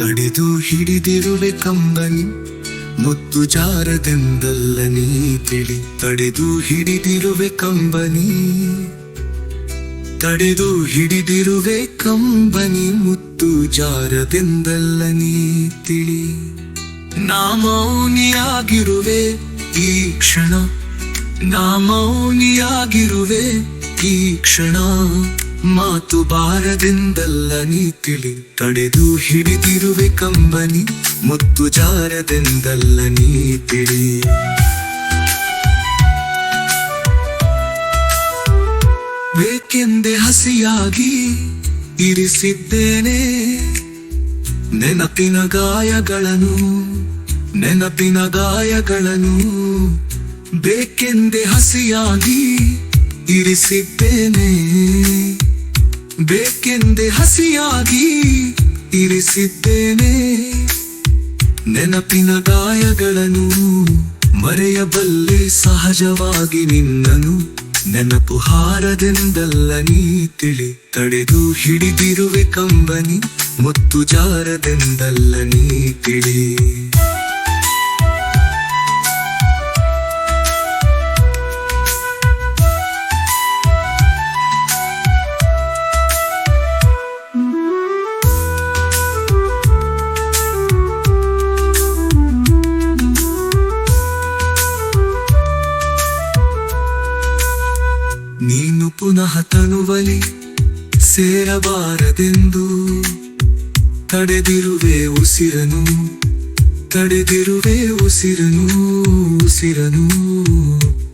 ತಡೆದು ಹಿಡಿದಿರುವೆ ಕಂಬನಿ, ಮುತ್ತು ಜಾರದೆಂದಲ್ಲ ನೀ ತಿಳಿ. ತಡೆದು ಹಿಡಿದಿರುವೆ ಕಂಬನಿ, ತಡೆದು ಹಿಡಿದಿರುವೆ ಕಂಬನಿ, ಮುತ್ತು ಜಾರದೆಂದಲ್ಲ ನೀ ತಿಳಿ. ನಾ ಮೌನಿಯಾಗಿರುವೆ ಈ ಕ್ಷಣ ನಾ ಮೌನಿಯಾಗಿರುವೆ ಈ ಕ್ಷಣ. ಮಾತು ಬಾರದೆಂದಲ್ಲ ನೀ ತಿಳಿ ತಡೆದು ಹಿಡಿದಿರುವೆ ಕಂಬನಿ, ಮುತ್ತು ಜಾರದೆಂದಲ್ಲ ನೀ ತಿಳಿ ಬೇಕೆಂದೆ ಹಸಿಯಾಗಿ ಇರಿಸಿದ್ದೇನೆ, ನೆನಪಿನ ಗಾಯಗಳನ್ನು ನೆನಪಿನ ಗಾಯಗಳನ್ನು ಬೇಕೆಂದೆ ಹಸಿಯಾಗಿ ಇರಿಸಿದ್ದೇನೆ. ಬೇಕೆಂದೆ ಹಸಿಯಾಗಿ ಇರಿಸಿದ್ದೇನೆ. ನೆನಪಿನ ಗಾಯಗಳನ್ನು ಮರೆಯಬಲ್ಲೆ ಸಹಜವಾಗಿ ನಿನ್ನನು ನೆನಪು ಹಾರದೆಂದಲ್ಲ ನೀ ತಿಳಿ, ತಡೆದು ಹಿಡಿದಿರುವೆ ಕಂಬನಿ, ಮುತ್ತು ಜಾರದೆಂದಲ್ಲ ನೀ ತಿಳಿ. ನೀನು ಪುನಃ ತನುವಲಿ ಸೇರಬಾರದೆಂದು. ತಡೆದಿರುವೆ ಉಸಿರನು ತಡೆದಿರುವೆ ಉಸಿರನು ಉಸಿರನು.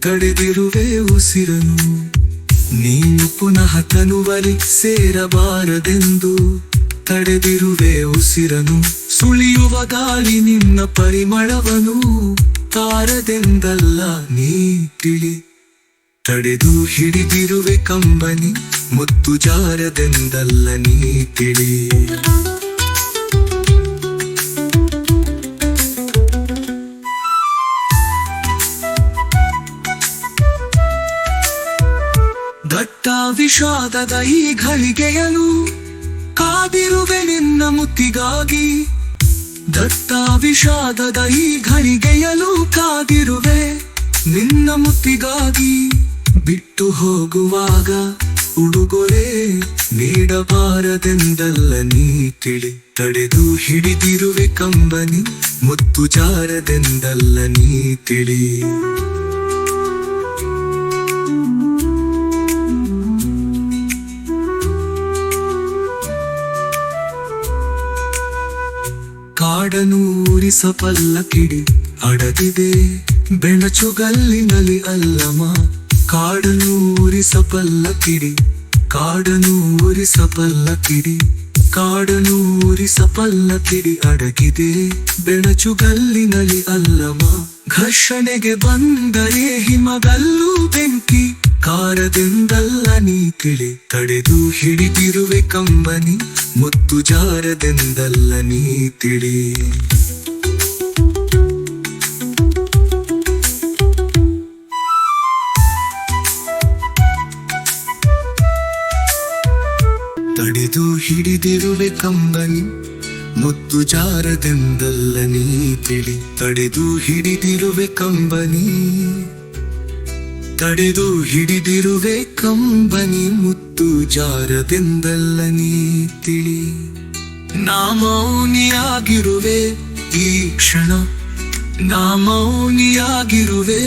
ತಡೆದಿರುವೆ ಉಸಿರನು, ನೀನು ಪುನಃ ತನುವಲಿ ಸೇರಬಾರದೆಂದು. ತಡೆದಿರುವೆ ಉಸಿರನು, ಸುಳಿಯುವ ಗಾಳಿ ನಿನ್ನ ಪರಿಮಳವನು ತಾರದೆಂದಲ್ಲ ನೀ ತಿಳಿ ತಡೆದು ಹಿಡಿದಿರುವೆ ಕಂಬನಿ, ಮುತ್ತು ಜಾರದೆಂದಲ್ಲ ನೀ ತಿಳಿ. ದಟ್ಟ ವಿಷಾದದ ಈ ಘಳಿಗೆಯನು ಕಾದಿರುವೆ ನಿನ್ನ ಮುತ್ತಿಗಾಗಿ. ದಟ್ಟ ವಿಷಾದದ ಈ ಘಳಿಗೆಯಲು ಕಾದಿರುವೆ ನಿನ್ನ ಮುತ್ತಿಗಾಗಿ. ಬಿಟ್ಟು ಹೋಗುವಾಗ ಉಡುಗೊರೆ ನೀಡಬಾರದೆಂದಲ್ಲ ನೀ ತಿಳಿ. ತಡೆದು ಹಿಡಿದಿರುವೆ ಕಂಬನಿ, ಮುತ್ತು ಜಾರದೆಂದಲ್ಲ ನೀ ತಿಳಿ. ಕಾಡನು ಉರಿಸಬಲ್ಲ ಕಿಡಿ ಅಡಗಿದೆ ಬೆಣಚುಗಲ್ಲಿನಲಿ ಅಲ್ಲಮ ಕಾಡನು ಸಪಲ್ಲ ಕಿಡಿ ಕಾಡನೂರಿ ಸಪಲ್ಲ ಕಿಡಿ ಕಾಡನೂರಿ ಸಪಲ್ಲ ಕಿಡಿ ಅಡಗಿದೆ. ಬೆಣಚುಗಲ್ಲಿನಲಿ ಅಲ್ಲಮ್ಮ, ಘರ್ಷಣೆಗೆ ಬಂದರೆ ಹಿಮಗಲ್ಲು ಬೆಂಕಿ ಕಾರದೆಂದಲ್ಲ ನೀ ಕಿಳಿ ತಡೆದು ಹಿಡಿದಿರುವೆ ಕಂಬನಿ, ಮುತ್ತು ಜಾರದೆಂದಲ್ಲ ನೀ ತಿಳಿ. ತಡೆದು ಹಿಡಿದಿರುವೆ ಕಂಬನಿ, ಮುತ್ತು ಜಾರದೆಂದಲ್ಲ ನೀ ತಿಳಿ. ತಡೆದು ಹಿಡಿದಿರುವೆ ಕಂಬನಿ, ತಡೆದು ಹಿಡಿದಿರುವೆ ಕಂಬನಿ, ಮುತ್ತು ಜಾರದೆಂದಲ್ಲ ನೀ ತಿಳಿ. ನಾ ಮೌನಿಯಾಗಿರುವೆ ಈ ಕ್ಷಣ ನಾ ಮೌನಿಯಾಗಿರುವೆ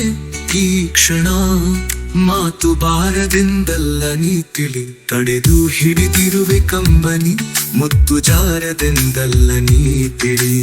ಈ ಕ್ಷಣ. ಮಾತು ಬಾರದೆಂದಲ್ಲ ನೀ ತಿಳಿ ತಡೆದು ಹಿಡಿದಿರುವೆ ಕಂಬನಿ ಮುತ್ತು ಜಾರದೆಂದಲ್ಲ ನೀ ತಿಳಿ